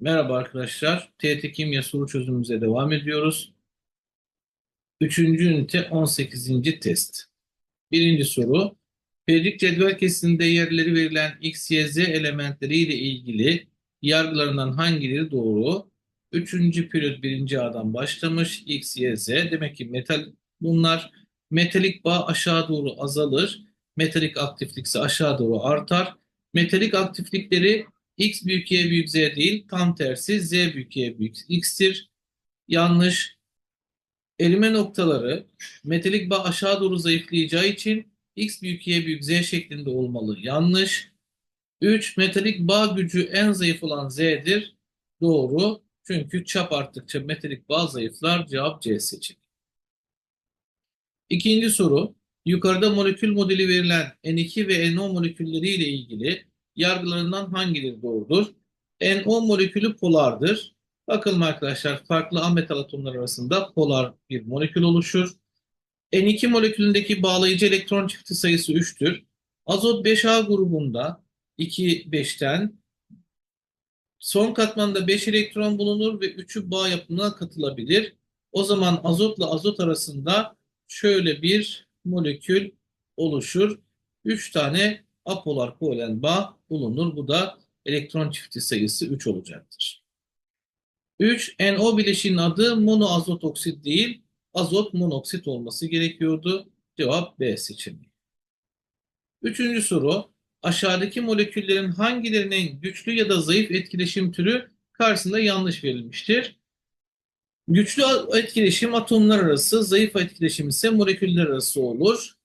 Merhaba arkadaşlar. TYT Kimya soru çözümümüze devam ediyoruz. Üçüncü ünite 18. test. Birinci soru. Periyodik cetvel kesitinde yerleri verilen X, Y, Z elementleri ile ilgili yargılarından hangileri doğru? Üçüncü periyot birinci A'dan başlamış. X, Y, Z. Demek ki metal bunlar. Metalik bağ aşağı doğru azalır. Metalik aktiflik ise aşağı doğru artar. Metalik aktiflikleri X büyük Y büyük Z değil. Tam tersi Z büyük Y büyük X'tir. Yanlış. Erime noktaları metalik bağ aşağı doğru zayıflayacağı için X büyük Y büyük Z şeklinde olmalı. Yanlış. 3. Metalik bağ gücü en zayıf olan Z'dir. Doğru. Çünkü çap arttıkça metalik bağ zayıflar. Cevap C seçeneği. İkinci soru. Yukarıda molekül modeli verilen N2 ve NO molekülleri ile ilgili yargılarından hangileri doğrudur? NO molekülü polardır. Bakalım arkadaşlar farklı ametal atomlar arasında polar bir molekül oluşur. N2 molekülündeki bağlayıcı elektron çifti sayısı 3'tür. Azot 5A grubunda 2 5'ten son katmanda 5 elektron bulunur ve 3'ü bağ yapımına katılabilir. O zaman azotla azot arasında şöyle bir molekül oluşur. 3 tane apolar kovalent bağ bulunur. Bu da elektron çifti sayısı 3 olacaktır. 3. NO bileşiğinin adı monoazot oksit değil, azot monoksit olması gerekiyordu. Cevap B seçeneği. Üçüncü soru. Aşağıdaki moleküllerin hangilerinin güçlü ya da zayıf etkileşim türü karşısında yanlış verilmiştir? Güçlü etkileşim atomlar arası, zayıf etkileşim ise moleküller arası olur.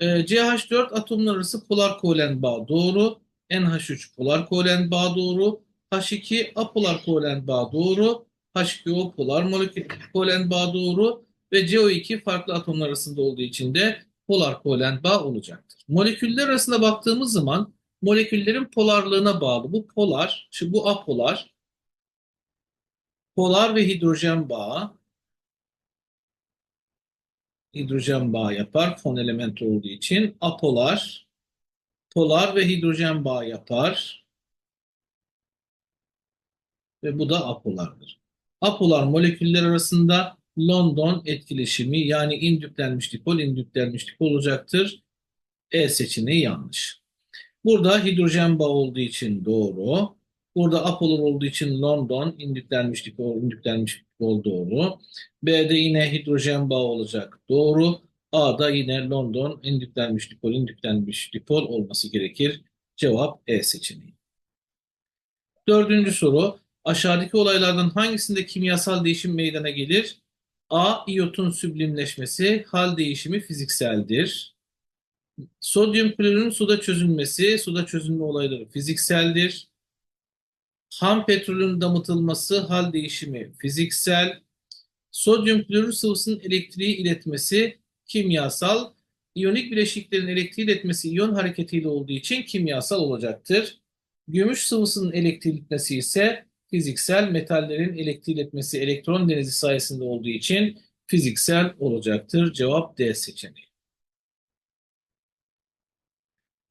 Ee, CH4 atomlar arası polar kovalent bağ doğru. NH3 polar kovalent bağ doğru. H2 apolar kovalent bağ doğru. H2O polar molekül kovalent bağ doğru. Ve CO2 farklı atomlar arasında olduğu için de polar kovalent bağ olacaktır. Moleküller arasında baktığımız zaman moleküllerin polarlığına bağlı. Bu polar, bu apolar, polar ve hidrojen bağı hidrojen bağı yapar fon elementi olduğu için. Apolar, polar ve hidrojen bağı yapar. Ve bu da apolardır. Apolar moleküller arasında London etkileşimi yani indüklenmiş dipol indüklenmiş dipol olacaktır. E seçeneği yanlış. Burada hidrojen bağı olduğu için doğru. Burada apolar olduğu için London indüklenmiş dipol indüklenmiş dipol doğru. B'de yine hidrojen bağı olacak. Doğru. A'da yine London indüklenmiş dipol indüklenmiş dipol olması gerekir. Cevap E seçeneği. Dördüncü soru. Aşağıdaki olaylardan hangisinde kimyasal değişim meydana gelir? A. İyotun süblimleşmesi, hal değişimi fizikseldir. Sodyum klorürün suda çözülmesi, suda çözülme olayları fizikseldir. Ham petrolün damıtılması, hal değişimi fiziksel. Sodyum klorür sıvısının elektriği iletmesi kimyasal. İyonik bileşiklerin elektriği iletmesi iyon hareketiyle olduğu için kimyasal olacaktır. Gümüş sıvısının elektriği iletmesi ise fiziksel. Metallerin elektriği iletmesi elektron denizi sayesinde olduğu için fiziksel olacaktır. Cevap D seçeneği.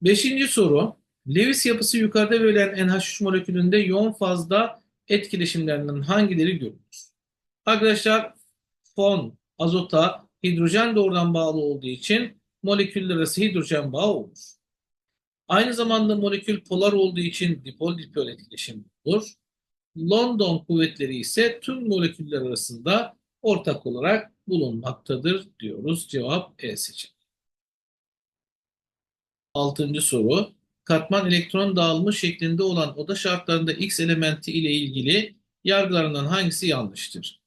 Beşinci soru. Lewis yapısı yukarıda verilen NH3 molekülünde yoğun fazla etkileşimlerinden hangileri görülür? Arkadaşlar fon, azota, hidrojen doğrudan bağlı olduğu için moleküller arası hidrojen bağı olur. Aynı zamanda molekül polar olduğu için dipol-dipol etkileşim olur. London kuvvetleri ise tüm moleküller arasında ortak olarak bulunmaktadır diyoruz. Cevap E seçeneği. Altıncı soru. Katman elektron dağılımı şeklinde olan oda şartlarında X elementi ile ilgili yargılarından hangisi yanlıştır?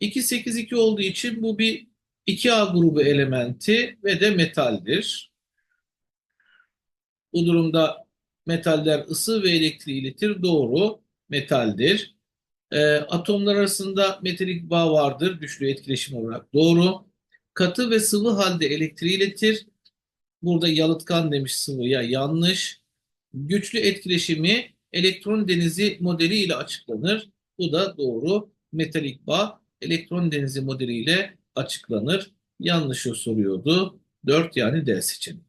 2-8-2 olduğu için bu bir 2A grubu elementi ve de metaldir. Bu durumda metaller ısı ve elektriği iletir. Doğru metaldir. E, atomlar arasında metalik bağ vardır güçlü etkileşim olarak. Doğru. Katı ve sıvı halde elektriği iletir. Burada yalıtkan demiş sıvıya yanlış. Güçlü etkileşimi elektron denizi modeli ile açıklanır. Bu da doğru. Metalik bağ elektron denizi modeli ile açıklanır. Yanlışı soruyordu. 4 yani D seçeneği.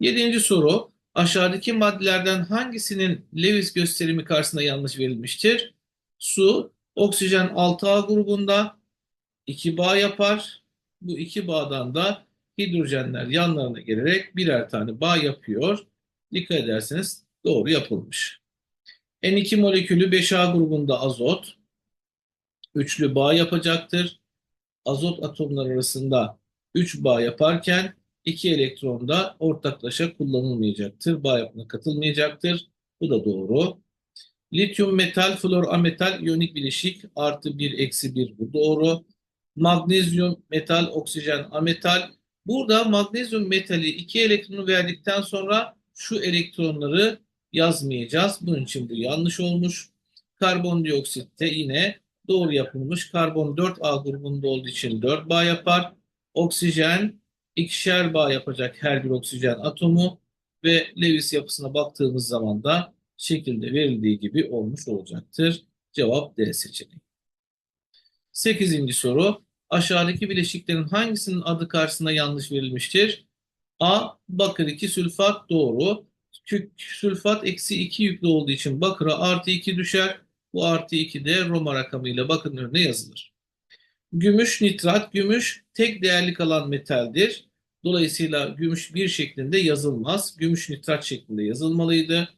Yedinci soru. Aşağıdaki maddelerden hangisinin Lewis gösterimi karşısında yanlış verilmiştir? Su, oksijen 6A grubunda 2 bağ yapar. Bu iki bağdan da hidrojenler yanlarına gelerek birer tane bağ yapıyor. Dikkat ederseniz doğru yapılmış. N2 molekülü 5A grubunda azot. Üçlü bağ yapacaktır. Azot atomları arasında 3 bağ yaparken 2 elektron da ortaklaşa kullanılmayacaktır. Bağ yapına katılmayacaktır. Bu da doğru. Lityum metal, flor ametal, iyonik bileşik artı 1 eksi 1 bu doğru. Magnezyum metal, oksijen ametal. Burada magnezyum metali 2 elektronu verdikten sonra şu elektronları yazmayacağız. Bunun için bu yanlış olmuş. Karbondioksit de yine doğru yapılmış. Karbon 4A grubunda olduğu için 4 bağ yapar. Oksijen ikişer bağ yapacak her bir oksijen atomu ve Lewis yapısına baktığımız zaman da şekilde verildiği gibi olmuş olacaktır. Cevap D seçeneği. Sekizinci soru. Aşağıdaki bileşiklerin hangisinin adı karşısında yanlış verilmiştir? A. Bakır 2 sülfat doğru. Kük sülfat eksi 2 yüklü olduğu için bakıra artı 2 düşer. Bu artı 2 de Roma rakamıyla bakın önüne yazılır. Gümüş nitrat, gümüş tek değerli kalan metaldir. Dolayısıyla gümüş bir şeklinde yazılmaz. Gümüş nitrat şeklinde yazılmalıydı.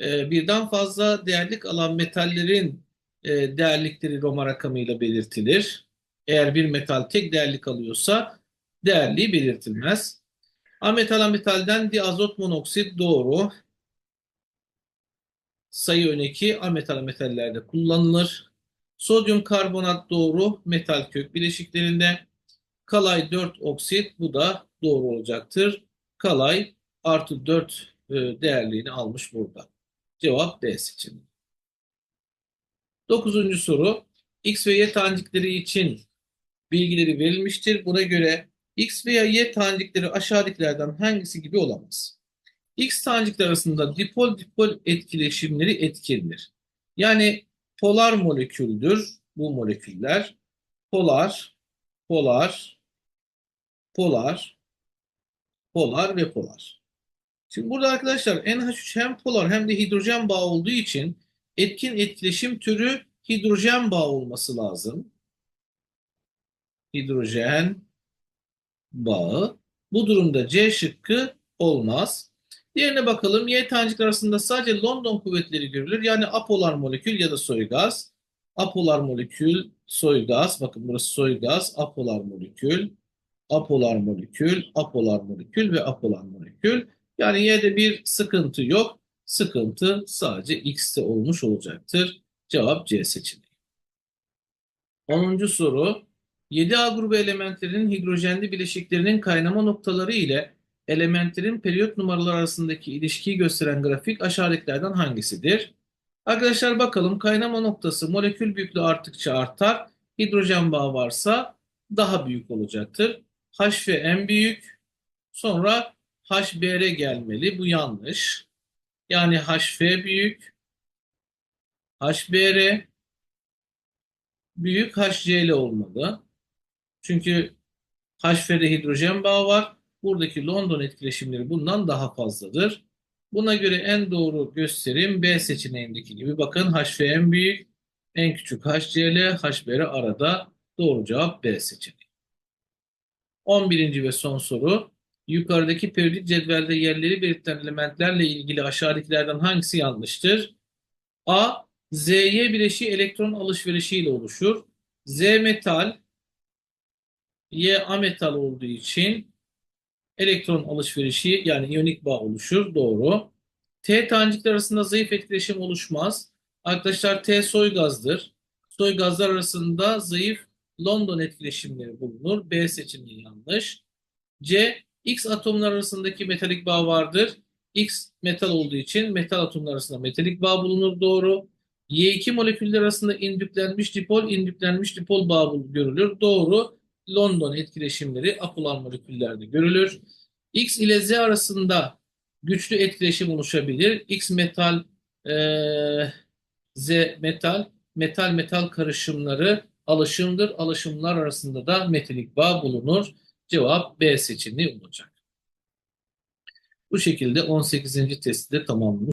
Ee, birden fazla değerlik alan metallerin e, değerlikleri Roma rakamıyla belirtilir. Eğer bir metal tek değerlik alıyorsa değerliği belirtilmez. Ametal ametalden diazot monoksit doğru. Sayı öneki ametal metallerde kullanılır. Sodyum karbonat doğru metal kök bileşiklerinde. Kalay 4 oksit bu da doğru olacaktır. Kalay artı 4 e, değerliğini almış burada. Cevap D seçeneği. Dokuzuncu soru. X ve Y tanecikleri için bilgileri verilmiştir. Buna göre X veya Y tanecikleri aşağıdakilerden hangisi gibi olamaz? X tanecikler arasında dipol-dipol etkileşimleri etkindir. Yani polar moleküldür bu moleküller. Polar, polar, polar, polar ve polar. Şimdi burada arkadaşlar NH3 hem polar hem de hidrojen bağı olduğu için etkin etkileşim türü hidrojen bağı olması lazım. Hidrojen bağı. Bu durumda C şıkkı olmaz. Diğerine bakalım. Y tanecikler arasında sadece London kuvvetleri görülür. Yani apolar molekül ya da soy gaz. Apolar molekül, soy gaz. Bakın burası soy gaz, apolar molekül, apolar molekül, apolar molekül ve apolar molekül. Yani Y'de bir sıkıntı yok. Sıkıntı sadece X'te olmuş olacaktır. Cevap C seçeneği. 10. soru. 7A grubu elementlerin hidrojenli bileşiklerinin kaynama noktaları ile elementlerin periyot numaraları arasındaki ilişkiyi gösteren grafik aşağıdakilerden hangisidir? Arkadaşlar bakalım kaynama noktası molekül büyüklüğü arttıkça artar. Hidrojen bağı varsa daha büyük olacaktır. H ve en büyük. Sonra HBr gelmeli. Bu yanlış. Yani HF büyük. HBr büyük HCl olmalı. Çünkü HF'de hidrojen bağı var. Buradaki London etkileşimleri bundan daha fazladır. Buna göre en doğru gösterim B seçeneğindeki gibi. Bakın HF en büyük, en küçük HCl, HBr arada. Doğru cevap B seçeneği. 11. ve son soru. Yukarıdaki periyodik cetvelde yerleri belirtilen elementlerle ilgili aşağıdakilerden hangisi yanlıştır? A. ZY bileşiği elektron alışverişiyle oluşur. Z metal, Y ametal olduğu için elektron alışverişi yani iyonik bağ oluşur. Doğru. T tanecikler arasında zayıf etkileşim oluşmaz. Arkadaşlar T soy gazdır. Soy gazlar arasında zayıf London etkileşimleri bulunur. B seçeneği yanlış. C X atomlar arasındaki metalik bağ vardır. X metal olduğu için metal atomlar arasında metalik bağ bulunur. Doğru. Y2 moleküller arasında indüklenmiş dipol, indüklenmiş dipol bağ görülür. Doğru. London etkileşimleri apolar moleküllerde görülür. X ile Z arasında güçlü etkileşim oluşabilir. X metal, e, Z metal, metal metal karışımları alışımdır. Alışımlar arasında da metalik bağ bulunur. Cevap B seçeneği olacak. Bu şekilde 18. testi de tamamlamış